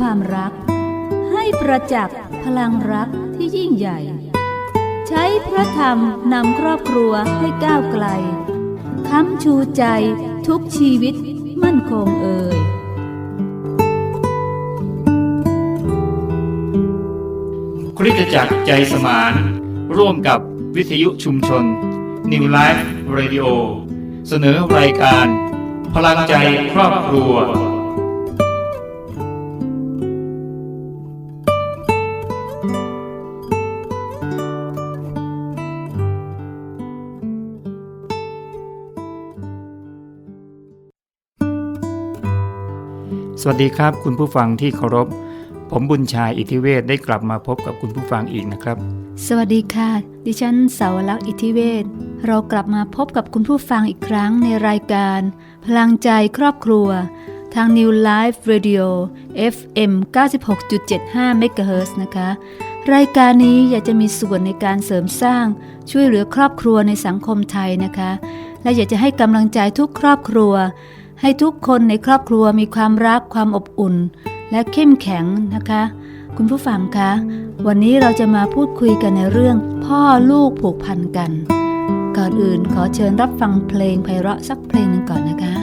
ความรัก ให้ประจักษ์พลังรักที่ยิ่งใหญ่ ใช้พระธรรมนำครอบครัวให้ก้าวไกล ค้ำชูใจทุกชีวิตมั่นคงเอ่ยคริสตจักรใจสมาน ร่วมกับวิทยุชุมชน New Life Radio เสนอรายการ พลังใจครอบครัว สวัสดีครับคุณผู้ฟังที่เคารพ ผมบุญชายอิทธิเวศได้กลับมาพบกับคุณผู้ฟังอีกนะครับ สวัสดีค่ะ ดิฉันสาวลักษณ์อิทธิเวศเรากลับมาพบกับคุณผู้ฟังอีกครั้งในรายการ พลังใจครอบครัว ทาง New Life Radio FM 96.75 MHz นะคะ รายการนี้อยากจะมีส่วนในการเสริมสร้าง ช่วยเหลือครอบครัวในสังคมไทยนะคะ และอยากจะให้กำลังใจทุกครอบครัว ให้ทุกคนในครอบครัวมีความรักความอบอุ่น และเข้มแข็งนะคะ คุณผู้ฟังคะ วันนี้เราจะมาพูดคุยกันในเรื่อง พ่อลูกผูกพันกัน ก่อนอื่นขอเชิญรับฟังเพลงไพเราะสักเพลงหนึ่งก่อนนะคะ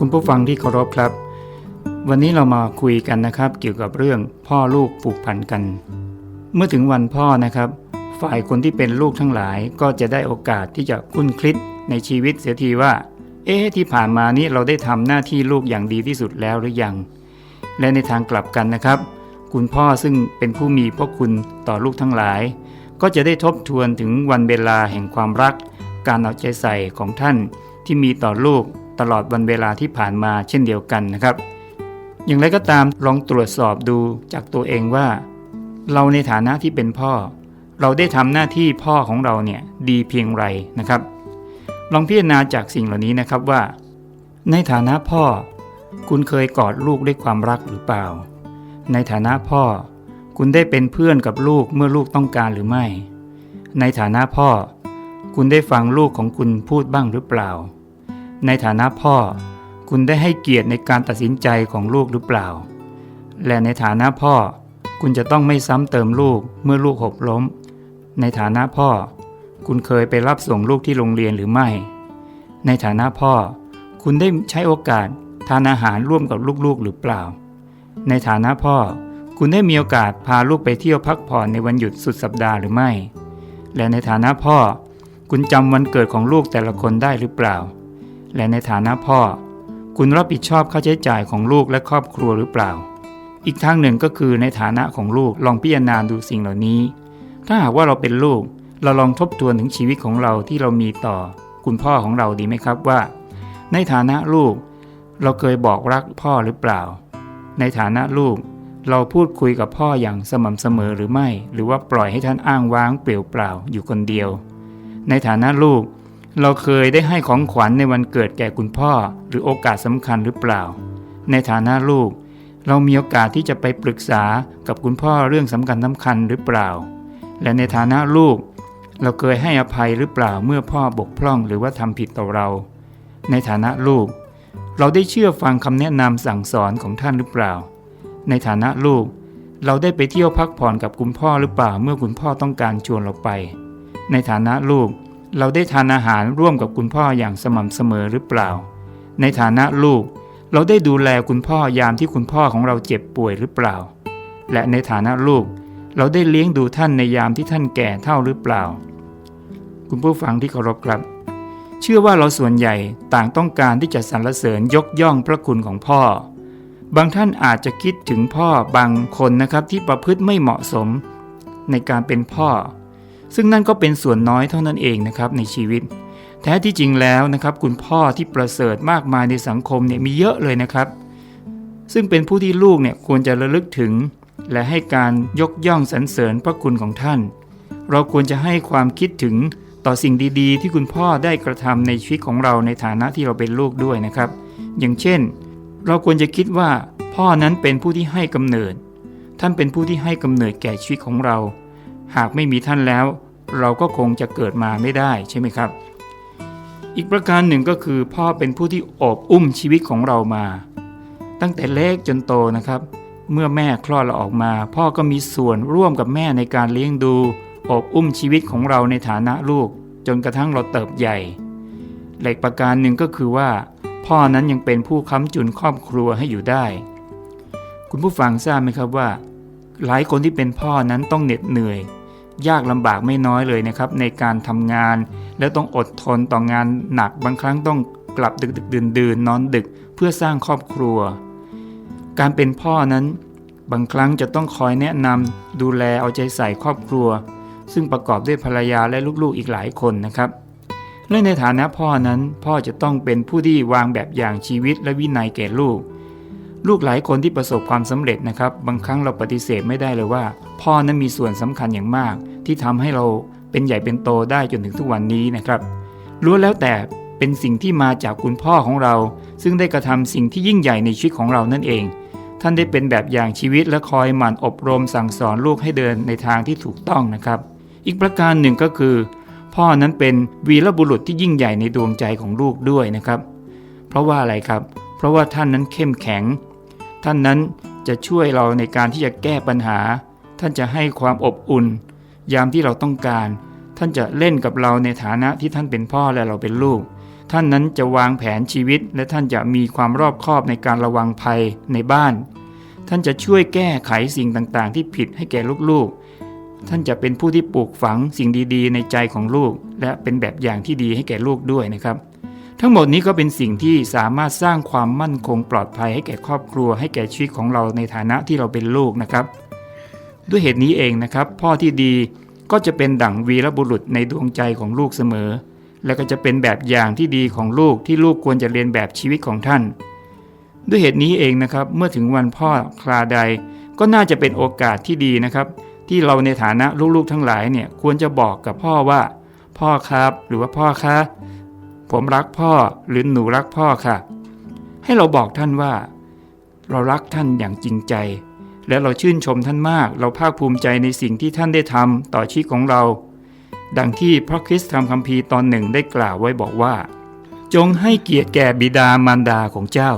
คุณผู้ฟังที่เคารพครับ วันนี้เรามาคุยกันนะครับ เกี่ยวกับเรื่องพ่อลูกผูกพันกัน เมื่อถึงวันพ่อนะครับ ฝ่ายคนที่เป็นลูกทั้งหลายก็จะได้โอกาสที่จะคุ้นคลิดในชีวิตเสียทีว่า เอ๊ะที่ผ่านมานี้เราได้ทำหน้าที่ลูกอย่างดีที่สุดแล้วหรือยัง และในทางกลับกันนะครับ คุณพ่อซึ่งเป็นผู้มีพระคุณต่อลูกทั้งหลาย ก็จะได้ทบทวนถึงวันเวลาแห่งความรัก การเอาใจใส่ของท่านที่มีต่อลูก ตลอดวันเวลาที่ผ่านมาเช่นเดียวกันนะครับ อย่างไรก็ตามลองตรวจสอบดูจากตัวเองว่า เราในฐานะที่เป็นพ่อ เราได้ทำหน้าที่พ่อของเราเนี่ยดีเพียงไรนะครับ ลองพิจารณาจากสิ่งเหล่านี้นะครับว่า ในฐานะพ่อ คุณเคยกอดลูกด้วยความรักหรือเปล่า ในฐานะพ่อ คุณได้เป็นเพื่อนกับลูกเมื่อลูกต้องการหรือไม่ ในฐานะพ่อ คุณได้ฟังลูกของคุณพูดบ้างหรือเปล่า ในฐานะพ่อ คุณได้ให้เกียรติในการตัดสินใจของลูกหรือเปล่า และในฐานะพ่อ คุณจะต้องไม่ซ้ำเติมลูกเมื่อลูกหกล้ม ในฐานะพ่อ คุณเคยไปรับส่งลูกที่โรงเรียนหรือไม่ ในฐานะพ่อ คุณได้ใช้โอกาสทานอาหารร่วมกับลูกๆหรือเปล่า ในฐานะพ่อ คุณได้มีโอกาสพาลูกไปเที่ยวพักผ่อนในวันหยุดสุดสัปดาห์หรือไม่ และในฐานะพ่อ คุณจำวันเกิดของลูกแต่ละคนได้หรือเปล่า และในฐานะพ่อ คุณรับผิดชอบค่าใช้จ่ายของลูกและครอบครัวหรือเปล่า อีกทางหนึ่งก็คือในฐานะของลูกลองพิจารณาดูสิ่งเหล่านี้ ถ้าหากว่าเราเป็นลูก เราลองทบทวนถึงชีวิตของเราที่เรามีต่อ คุณพ่อของเราดีไหมครับว่า ในฐานะลูก เราเคยบอกรักพ่อหรือเปล่า ในฐานะลูกเราพูดคุยกับพ่ออย่างสม่ำเสมอหรือไม่ หรือว่าปล่อยให้ท่านอ้างว้างเปลี่ยวเปล่าอยู่คนเดียว ในฐานะลูก เราเคยได้ให้ของขวัญในวันเกิดแก่คุณพ่อ หรือโอกาสสำคัญหรือเปล่า ในฐานะลูก เรามีโอกาสที่จะไปปรึกษากับคุณพ่อเรื่องสำคัญสำคัญหรือเปล่า และในฐานะลูก เราเคยให้อภัยหรือเปล่าเมื่อพ่อบกพร่องหรือว่าทำผิดต่อเรา ในฐานะลูก เราได้เชื่อฟังคำแนะนำสั่งสอนของท่านหรือเปล่า ในฐานะลูก เราได้ไปเที่ยวพักผ่อนกับคุณพ่อหรือเปล่าเมื่อคุณพ่อต้องการชวนเราไป ในฐานะลูก เราได้ทานอาหารร่วมกับคุณพ่ออย่างสม่ำเสมอหรือเปล่า ในฐานะลูก เราได้ดูแลคุณพ่อยามที่คุณพ่อของเราเจ็บป่วยหรือเปล่า และในฐานะลูก เราได้เลี้ยงดูท่านในยามที่ท่านแก่เท่าหรือเปล่า คุณผู้ฟังที่เคารพครับ เชื่อว่าเราส่วนใหญ่ต่างต้องการที่จะสรรเสริญยกย่องพระคุณของพ่อ บางท่านอาจจะคิดถึงพ่อบางคนนะครับที่ประพฤติไม่เหมาะสม ในการเป็นพ่อ ซึ่งนั่นก็เป็นส่วนน้อยเท่านั้นเองนะครับในชีวิต แท้ที่จริงแล้วนะครับ คุณพ่อที่ประเสริฐมากมายในสังคมเนี่ยมีเยอะเลยนะครับ ซึ่งเป็นผู้ที่ลูกเนี่ยควรจะระลึกถึง และให้การยกย่องสรรเสริญพระคุณของท่าน เราควรจะให้ความคิดถึงต่อสิ่งดีๆ ที่คุณพ่อได้กระทำในชีวิตของเราในฐานะที่เราเป็นลูกด้วยนะครับ อย่างเช่น เราควรจะคิดว่า พ่อนั้นเป็นผู้ที่ให้กำเนิด ท่านเป็นผู้ที่ให้กำเนิดแก่ชีวิตของเรา หากไม่มีท่านแล้ว เราก็คงจะเกิดมาไม่ได้ใช่ไหมครับ อีกประการหนึ่งก็คือพ่อเป็นผู้ที่อบอุ้มชีวิตของเรามา ตั้งแต่เล็กจนโตนะครับ เมื่อแม่คลอดเราออกมา พ่อก็มีส่วนร่วมกับแม่ในการเลี้ยงดู อบอุ้มชีวิตของเราในฐานะลูก จนกระทั่งเราเติบใหญ่เหล็กประการหนึ่งก็คือว่า พ่อนั้นยังเป็นผู้ค้ำจุนครอบครัวให้อยู่ได้ คุณผู้ฟังทราบไหมครับว่า หลายคนที่เป็นพ่อนั้นต้องเหน็ดเหนื่อย ยากลำบากไม่น้อยเลยนะครับในการทำงาน แล้วต้องอดทนต่องานหนักบางครั้งต้องกลับดึกดึกดื่นดื่นนอนดึกเพื่อสร้างครอบครัว การเป็นพ่อนั้น บางครั้งจะต้องคอยแนะนำดูแลเอาใจใส่ครอบครัว ซึ่งประกอบด้วยภรรยาและลูกๆอีกหลายคนนะครับและในฐานะพ่อนั้นพ่อจะต้องเป็นผู้ที่วางแบบอย่างชีวิตและวินัยแก่ลูก ลูกหลายคนที่ประสบความสำเร็จนะครับ บางครั้งเราปฏิเสธไม่ได้เลยว่า พ่อนั้นมีส่วนสำคัญอย่างมาก ที่ทำให้เราเป็นใหญ่เป็นโตได้จนถึงทุกวันนี้นะครับล้วนแล้วแต่เป็นสิ่งที่มาจากคุณพ่อของเรา ซึ่งได้กระทำสิ่งที่ยิ่งใหญ่ในชีวิตของเรานั่นเอง ท่านได้เป็นแบบอย่างชีวิตและคอยหมั่นอบรมสั่งสอนลูกให้เดินในทางที่ถูกต้องนะครับ อีกประการหนึ่งก็คือ พ่อนั้นเป็นวีรบุรุษที่ยิ่งใหญ่ในดวงใจของลูกด้วยนะครับ เพราะว่าอะไรครับ เพราะว่าท่านนั้นเข้มแข็ง ท่านนั้นจะช่วยเราในการที่จะแก้ปัญหา ท่านจะให้ความอบอุ่น ยามที่เราต้องการ ท่านจะเล่นกับเราในฐานะที่ท่านเป็นพ่อและเราเป็นลูก ท่านนั้นจะวางแผนชีวิต และท่านจะมีความรอบคอบในการระวังภัยในบ้าน ท่านจะช่วยแก้ไขสิ่งต่างๆ ที่ผิดให้แก่ลูกๆ ท่านจะเป็นผู้ที่ปลูกฝังสิ่งดีๆ ในใจของลูก และเป็นแบบอย่างที่ดีให้แก่ลูกด้วยนะครับทั้งหมดนี้ก็เป็นสิ่งที่สามารถสร้างความมั่นคงปลอดภัยให้แก่ครอบครัว ให้แก่ชีวิตของเราในฐานะที่เราเป็นลูกนะครับ ด้วยเหตุนี้เองนะครับ พ่อที่ดี ก็จะเป็นดั่งวีรบุรุษในดวงใจของลูกเสมอ และก็จะเป็นแบบอย่างที่ดีของลูกที่ลูกควรจะเรียนแบบชีวิตของท่าน ด้วยเหตุนี้เองนะครับ เมื่อถึงวันพ่อคราใด ก็น่าจะเป็นโอกาสที่ดีนะครับ ที่เราในฐานะลูกๆทั้งหลายเนี่ยควรจะบอกกับพ่อว่า พ่อครับหรือว่าพ่อคะผมรักพ่อหรือหนูรักพ่อค่ะ ให้เราบอกท่านว่า เรารักท่านอย่างจริงใจ และเราชื่นชมท่านมาก เราภาคภูมิใจในสิ่งที่ท่านได้ทำต่อชีวิตของเรา ดังที่พระคริสต์ธรรมคัมภีร์ตอนหนึ่งได้กล่าวไว้บอกว่า จงให้เกียรติแก่บิดามารดาของเจ้า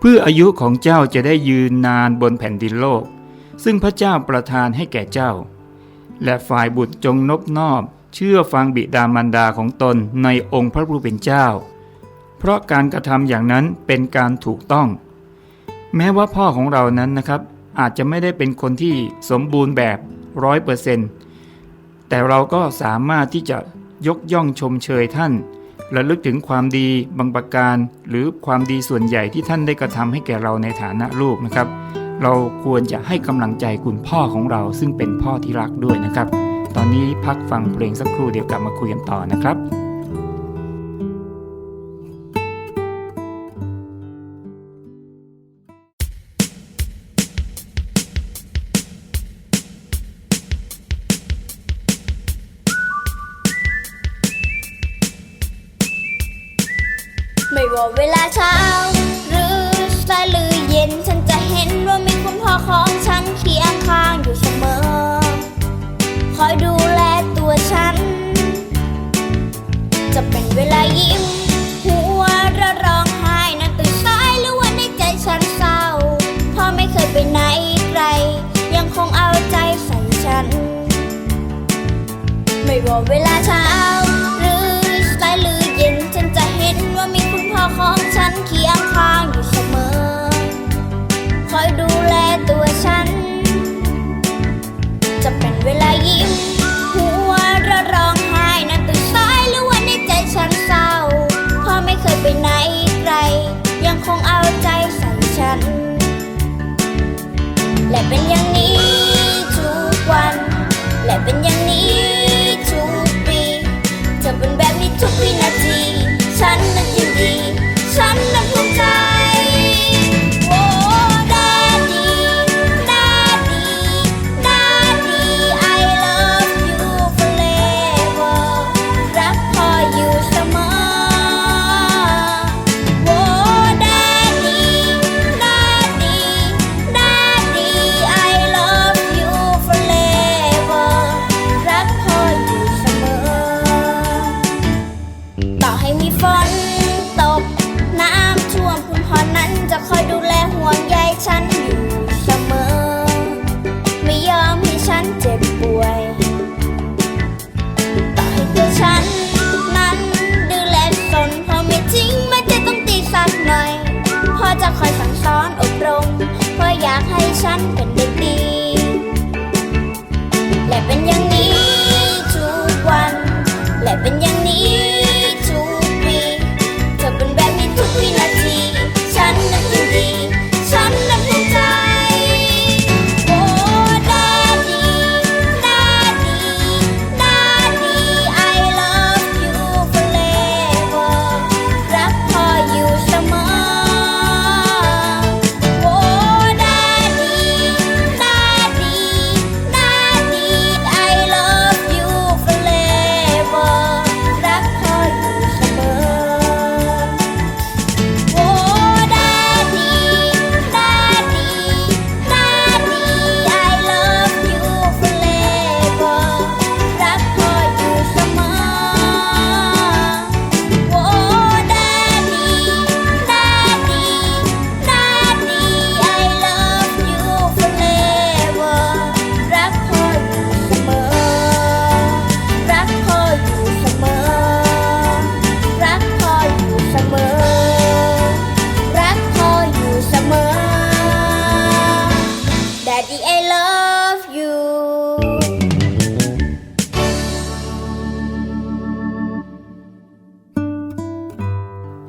เพื่ออายุของเจ้าจะได้ยืนนานบนแผ่นดินโลก ซึ่งพระเจ้าประทานให้แก่เจ้า และฝ่ายบุตรจงนบนอบ เชื่อฟังบิดามารดาของตนในองค์พระผู้เป็นเจ้า เพราะการกระทำอย่างนั้นเป็นการถูกต้อง แม้ว่าพ่อของเรานั้นนะครับ อาจจะไม่ได้เป็นคนที่สมบูรณ์แบบร้อยเปอร์เซนต์แต่เราก็สามารถที่จะยกย่องชมเชยท่านระลึกถึงความดีบางประการ หรือความดีส่วนใหญ่ที่ท่านได้กระทำให้แก่เราในฐานะลูกนะครับ เราควรจะให้กำลังใจคุณพ่อของเรา ซึ่งเป็นพ่อที่รักด้วยนะครับ ตอนนี้พักฟังเพลงสักครู่เดี๋ยวกลับมาคุยกันต่อนะครับ เวลาเช้า หรือสายหรือเย็นฉันจะเห็นว่ามีคุณพ่อของฉันเคียงข้างอยู่เสมอ คอยดูแลตัวฉัน จะเป็นเวลายิ้ม หัวเราะร้องไห้นั่งตื่นสายหรือว่าในใจฉันเศร้าพ่อไม่เคยไปไหนไกล ยังคงเอาใจใส่ฉัน ไม่ว่าเวลาเช้า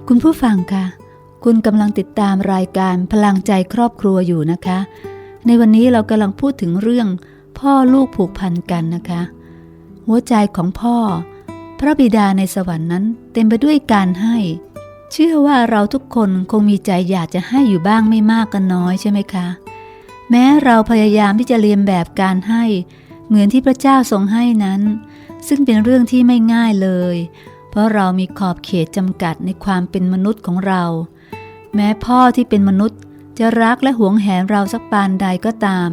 คุณผู้ฟังคะคุณกำลังติดตามรายการพลังใจครอบครัวอยู่นะคะ ในวันนี้เรากำลังพูดถึงเรื่อง พ่อลูกผูกพันกันนะคะ หัวใจของพ่อ พระบิดาในสวรรค์นั้น เต็มไปด้วยการให้ เชื่อว่าเราทุกคนคงมีใจอยากจะให้อยู่บ้างไม่มากก็น้อยใช่ไหมคะ แม้เราพยายามที่จะเรียนแบบการให้ เหมือนที่พระเจ้าทรงให้นั้น ซึ่งเป็นเรื่องที่ไม่ง่ายเลย เพราะเรามีขอบเขตจำกัดในความเป็นมนุษย์ของเรา แม้พ่อที่เป็นมนุษย์จะรักและหวงแหนเราสักปานใดก็ตาม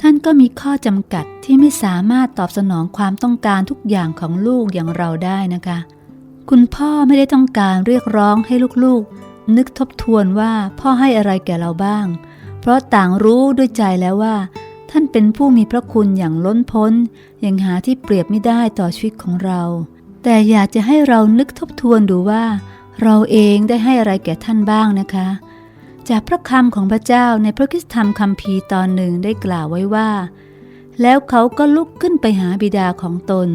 ท่านก็มีข้อจำกัดที่ไม่สามารถตอบสนองความต้องการทุกอย่างของลูกอย่างเราได้นะคะ คุณพ่อไม่ได้ต้องการเรียกร้องให้ลูกๆ นึกทบทวนว่าพ่อให้อะไรแก่เราบ้าง เพราะต่างรู้ด้วยใจแล้วว่า ท่านเป็นผู้มีพระคุณอย่างล้นพ้น อย่างหาที่เปรียบไม่ได้ต่อชีวิตของเรา แต่อยากจะให้เรานึกทบทวนดูว่า เราเองได้ให้อะไรแก่ท่านบ้างนะคะ จากพระคำของพระเจ้าในพระคิสธรรมคัมภีร์ตอนหนึ่งได้กล่าวไว้ว่า แล้วเขาก็ลุกขึ้นไปหาบิดาของตน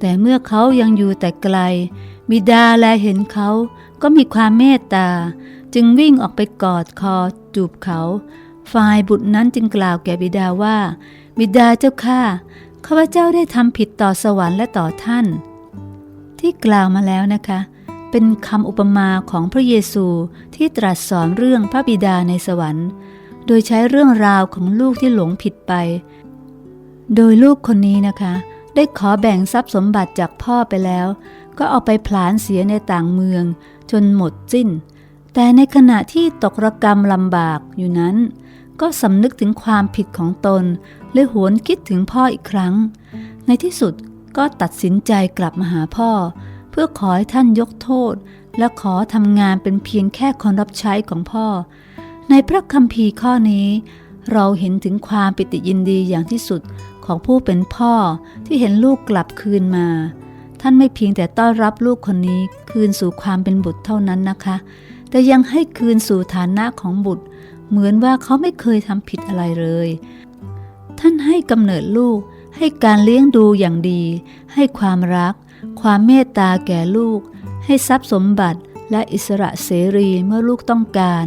แต่เมื่อเขายังอยู่แต่ไกล บิดาแลเห็นเขาก็มีความเมตตา จึงวิ่งออกไปกอดคอจูบเขาฝ่ายบุตรนั้นจึงกล่าวแก่บิดาว่า บิดาเจ้าข้าข้าพเจ้าได้ทำผิดต่อสวรรค์และต่อท่าน ที่กล่าวมาแล้วนะคะ เป็นคำอุปมาของพระเยซูที่ตรัสสอนเรื่องพระบิดาในสวรรค์ โดยใช้เรื่องราวของลูกที่หลงผิดไป โดยลูกคนนี้นะคะ ได้ขอแบ่งทรัพย์สมบัติจากพ่อไปแล้ว ก็เอาไปผลาญเสียในต่างเมือง จนหมดสิ้น แต่ในขณะที่ตกระกรรมลำบากอยู่นั้น ก็สำนึกถึงความผิดของตนและหวนคิดถึงพ่ออีกครั้ง ในที่สุด ก็ตัดสินใจกลับมาหาพ่อ เพื่อขอให้ท่านยกโทษ และขอทำงานเป็นเพียงแค่คนรับใช้ของพ่อ ในพระคัมภีร์ข้อนี้ เราเห็นถึงความปิติยินดีอย่างที่สุดของผู้เป็นพ่อที่เห็นลูกกลับคืนมา ท่านไม่เพียงแต่ต้อนรับลูกคนนี้คืนสู่ความเป็นบุตรเท่านั้นนะคะ แต่ยังให้คืนสู่ฐานะของบุตร เหมือนว่าเขาไม่เคยทำผิดอะไรเลย ท่านให้กำเนิดลูก ให้การเลี้ยงดูอย่างดี ให้ความรัก ความเมตตาแก่ลูก ให้ทรัพย์สมบัติและอิสระเสรีเมื่อลูกต้องการ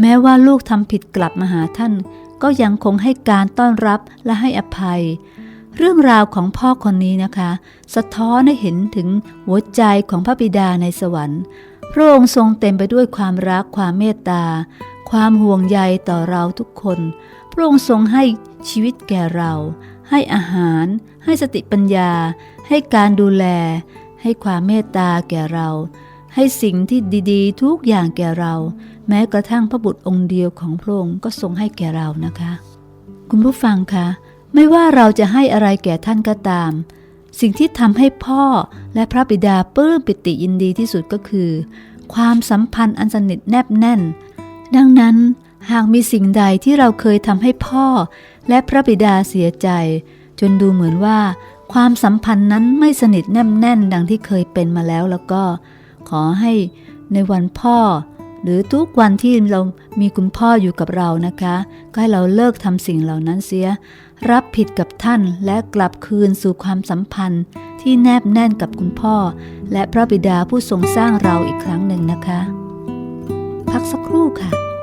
แม้ว่าลูกทำผิดกลับมาหาท่าน ก็ยังคงให้การต้อนรับและให้อภัย เรื่องราวของพ่อคนนี้นะคะ สะท้อนให้เห็นถึงหัวใจของพระบิดาในสวรรค์ พระองค์ทรงเต็มไปด้วยความรักความเมตตา ความห่วงใยต่อเราทุกคน พระองค์ทรงให้ชีวิตแก่เรา ให้อาหาร ให้สติปัญญา ให้การดูแล ให้ความเมตตาแก่เรา ให้สิ่งที่ดีๆ ทุกอย่างแก่เรา แม้กระทั่งพระบุตรองค์เดียวของพระองค์ก็ทรงให้แก่เรานะคะ คุณผู้ฟังคะไม่ว่าเราจะให้อะไรแก่ท่านก็ตาม สิ่งที่ทำให้พ่อและพระบิดาปลื้มปิติยินดีที่สุดก็คือ ความสัมพันธ์อันสนิทแนบแน่น ดังนั้น หากมีสิ่งใดที่เราเคยทำให้พ่อ และพระบิดาเสียใจ จนดูเหมือนว่า ความสัมพันธ์นั้นไม่สนิทแนบแน่นดังที่เคยเป็นมาแล้วแล้วก็ ขอให้ในวันพ่อ หรือทุกวันที่เรามีคุณพ่ออยู่กับเรานะคะ ก็ให้เราเลิกทำสิ่งเหล่านั้นเสีย รับผิดกับท่านและกลับคืนสู่ความสัมพันธ์ที่แนบแน่นกับคุณพ่อ และพระบิดาผู้ทรงสร้างเราอีกครั้งหนึ่งนะคะ พักสักครู่ค่ะ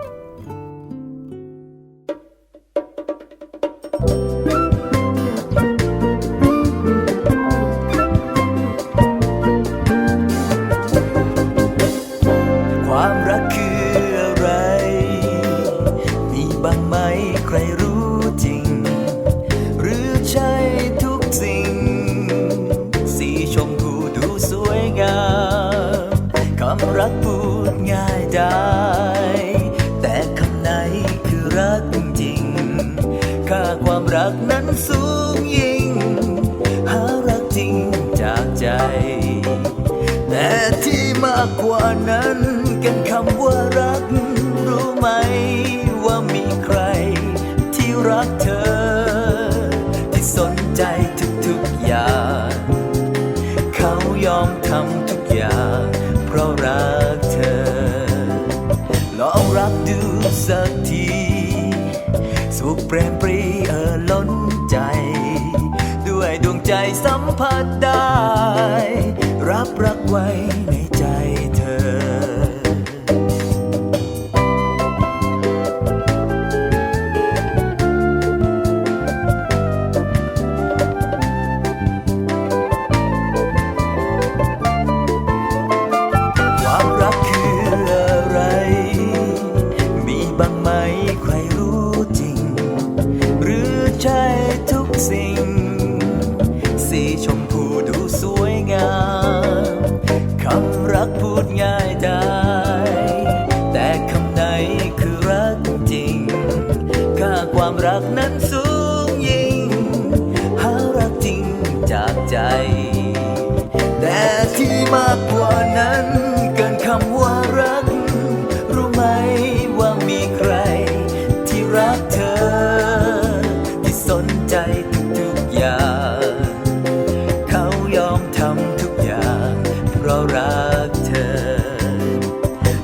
รันสูงยิ่ง หารักจริงจากใจ แต่ที่มากกว่านั้นกันคำว่ารัก รู้ไหมว่ามีใคร ที่รักเธอ ที่สนใจทุกๆอย่าง เขายอมทำทุกอย่าง เพราะรักเธอลองรักดูสักทีสุขเปรมปรี สัมผัสได้ รับรักไว้ใน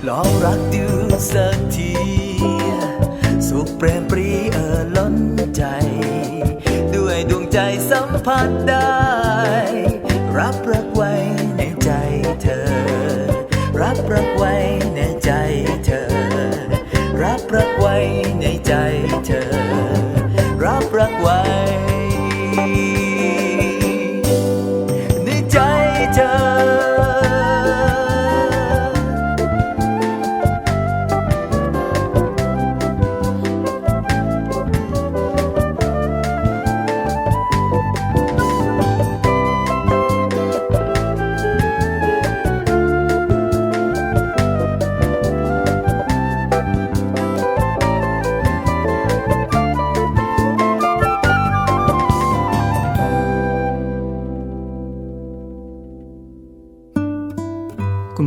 ลองรักดูสักที สุขเปรมปรีเออล้นใจ ด้วยดวงใจสัมผัสได้ รับรักไว้ในใจเธอ รับรักไว้ในใจเธอ รับรักไว้ในใจเธอ รับรักไว้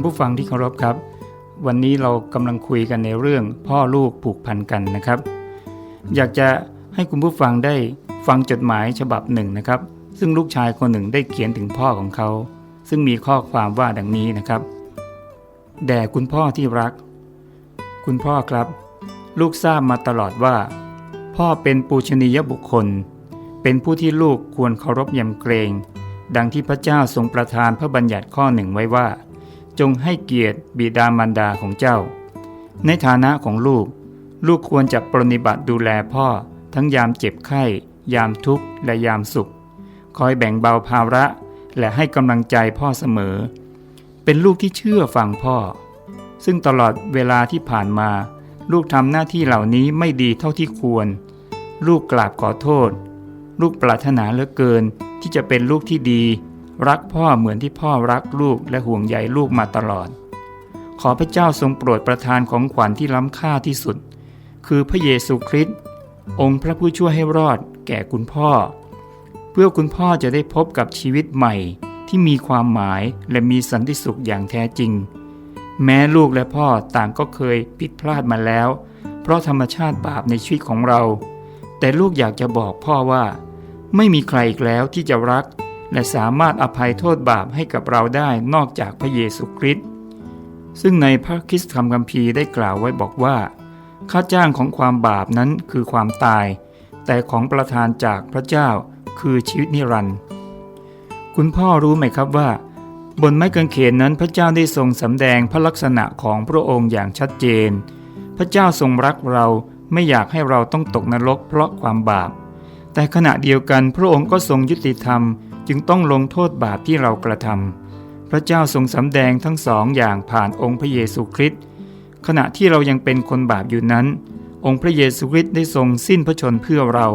คุณผู้ฟังที่เคารพครับ วันนี้เรากำลังคุยกันในเรื่องพ่อลูกผูกพันกันนะครับ อยากจะให้คุณผู้ฟังได้ฟังจดหมายฉบับหนึ่งนะครับ ซึ่งลูกชายคนหนึ่งได้เขียนถึงพ่อของเขา ซึ่งมีข้อความว่าดังนี้นะครับ แด่คุณพ่อที่รัก คุณพ่อครับ ลูกทราบมาตลอดว่า พ่อเป็นปูชนียบุคคล เป็นผู้ที่ลูกควรเคารพยำเกรง ดังที่พระเจ้าทรงประทานพระบัญญัติข้อหนึ่งไว้ว่า จงให้เกียรติบิดามารดาของเจ้า ในฐานะของลูก ลูกควรจะปรนนิบัติดูแลพ่อ ทั้งยามเจ็บไข้ ยามทุกข์และยามสุข คอยแบ่งเบาภาระ และให้กำลังใจพ่อเสมอ เป็นลูกที่เชื่อฟังพ่อ ซึ่งตลอดเวลาที่ผ่านมา ลูกทำหน้าที่เหล่านี้ไม่ดีเท่าที่ควร ลูกกราบขอโทษ ลูกปรารถนาเหลือเกินที่จะเป็นลูกที่ดี รักพ่อเหมือนที่พ่อรักลูกและห่วงใยลูกมาตลอด ขอพระเจ้าทรงโปรดประทานของขวัญที่ล้ำค่าที่สุด คือพระเยซูคริสต์องค์พระผู้ช่วยให้รอดแก่คุณพ่อ เพื่อคุณพ่อจะได้พบกับชีวิตใหม่ที่มีความหมายและมีสันติสุขอย่างแท้จริง แม้ลูกและพ่อต่างก็เคยผิดพลาดมาแล้ว เพราะธรรมชาติบาปในชีวิตของเรา แต่ลูกอยากจะบอกพ่อว่า ไม่มีใครอีกแล้วที่จะรัก และสามารถอภัยโทษบาปให้กับเราได้นอกจากพระเยซูคริสต์ซึ่งในพระคริสตธรรมคัมภีร์ได้กล่าวไว้บอกว่า ค่าจ้างของความบาปนั้นคือความตาย แต่ของประทานจากพระเจ้าคือชีวิตนิรันดร์คุณพ่อรู้ไหมครับว่า บนไม้กางเขนนั้นพระเจ้าได้ทรงสำแดงพระลักษณะของพระองค์อย่างชัดเจน พระเจ้าทรงรักเราไม่อยากให้เราต้องตกนรกเพราะความบาป แต่ขณะเดียวกันพระองค์ก็ทรงยุติธรรม จึงต้องลงโทษบาปที่เรากระทำพระเจ้าทรงสำแดงทั้งสองอย่างผ่านองค์พระเยซูคริสต์ขณะที่เรายังเป็นคนบาปอยู่นั้น องค์พระเยซูคริสต์ได้ทรงสิ้นพระชนเพื่อเรา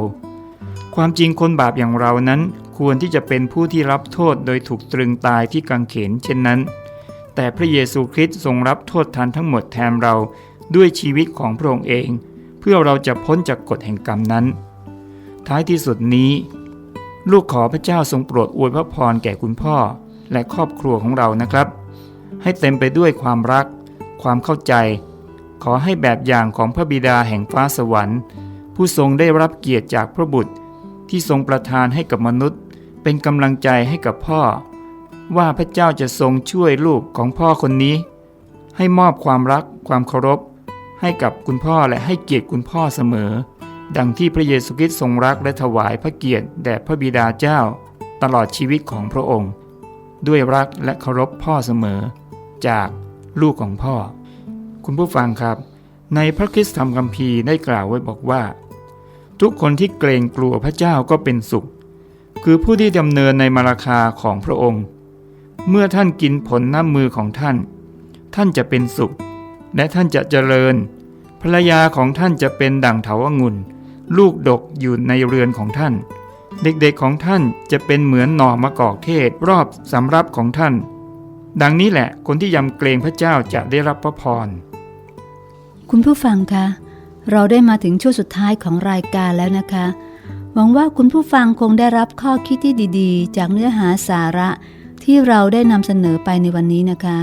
ความจริงคนบาปอย่างเรานั้นควรที่จะเป็นผู้ที่รับโทษโดยถูกตรึงตายที่กังเขนเช่นนั้น แต่พระเยซูคริสต์ทรงรับโทษทันทั้งหมดแทนเราด้วยชีวิตของพระองค์เอง เพื่อเราจะพ้นจากกฎแห่งกรรมนั้น ท้ายที่สุดนี้ ลูกขอพระเจ้าทรงโปรดอวยพระพรแก่คุณพ่อ และครอบครัวของเรานะครับ ให้เต็มไปด้วยความรัก ความเข้าใจ ขอให้แบบอย่างของพระบิดาแห่งฟ้าสวรรค์ ผู้ทรงได้รับเกียรติจากพระบุตร ที่ทรงประทานให้กับมนุษย์ เป็นกำลังใจให้กับพ่อ ว่าพระเจ้าจะทรงช่วยลูกของพ่อคนนี้ ให้มอบความรัก ความเคารพ ให้กับคุณพ่อและให้เกียรติคุณพ่อเสมอ ดังที่พระเยซูคริสต์ทรงรักและถวายพระเกียรติแด่พระบิดาเจ้า ตลอดชีวิตของพระองค์ ด้วยรักและเคารพพ่อเสมอ จากลูกของพ่อ คุณผู้ฟังครับ ในพระคริสตธรรมคัมภีร์ได้กล่าวไว้บอกว่า ทุกคนที่เกรงกลัวพระเจ้าก็เป็นสุข คือผู้ที่ดำเนินในมาราคาของพระองค์ เมื่อท่านกินผลน้ำมือของท่าน ท่านจะเป็นสุข และท่านจะเจริญ ภรรยาของท่านจะเป็นดั่งเถาวงุ่น ลูกดกอยู่ในเรือนของท่าน เด็กๆของท่านจะเป็นเหมือนหน่อมะกอกเทศรอบสำรับของท่าน ดังนี้แหละคนที่ยำเกรงพระเจ้าจะได้รับพระพร คุณผู้ฟังคะ เราได้มาถึงช่วงสุดท้ายของรายการแล้วนะคะ หวังว่าคุณผู้ฟังคงได้รับข้อคิดที่ดีๆ จากเนื้อหาสาระที่เราได้นำเสนอไปในวันนี้นะคะ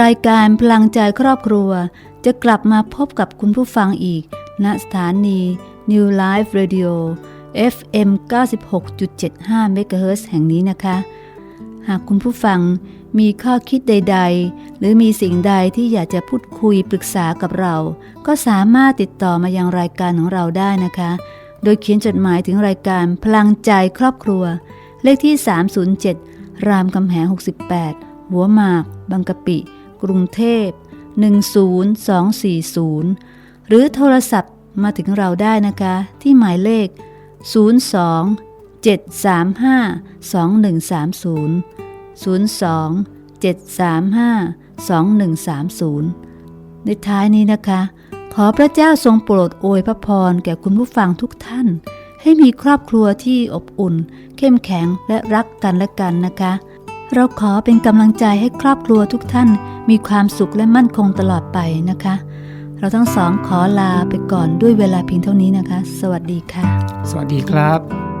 รายการพลังใจครอบครัวจะกลับมาพบกับคุณผู้ฟังอีกณสถานี New Life Radio FM 96.75 MHz แห่งนี้นะคะ หากคุณผู้ฟังมีข้อคิดใด ๆ หรือมีสิ่งใดที่อยากจะพูดคุยปรึกษากับเรา ก็สามารถติดต่อมายังรายการของเราได้นะคะ โดยเขียนจดหมายถึงรายการพลังใจครอบครัว เลขที่ 307 รามคำแหง 68 หัวหมาก บางกะปิ กรุงเทพ 10240 หรือโทรศัพท์ มาถึงเราได้นะคะ ที่หมายเลข 02 735 2130 02 735 2130 ในท้ายนี้นะคะ ขอพระเจ้าทรงโปรดอวยพระพรแก่คุณผู้ฟังทุกท่าน ให้มีครอบครัวที่อบอุ่น เข้มแข็งและรักกันและกันนะคะ เราขอเป็นกำลังใจให้ครอบครัวทุกท่าน มีความสุขและมั่นคงตลอดไปนะคะ เราทั้งสองขอลาไปก่อนด้วยเวลาเพียงเท่านี้นะคะ สวัสดีค่ะ สวัสดีครับ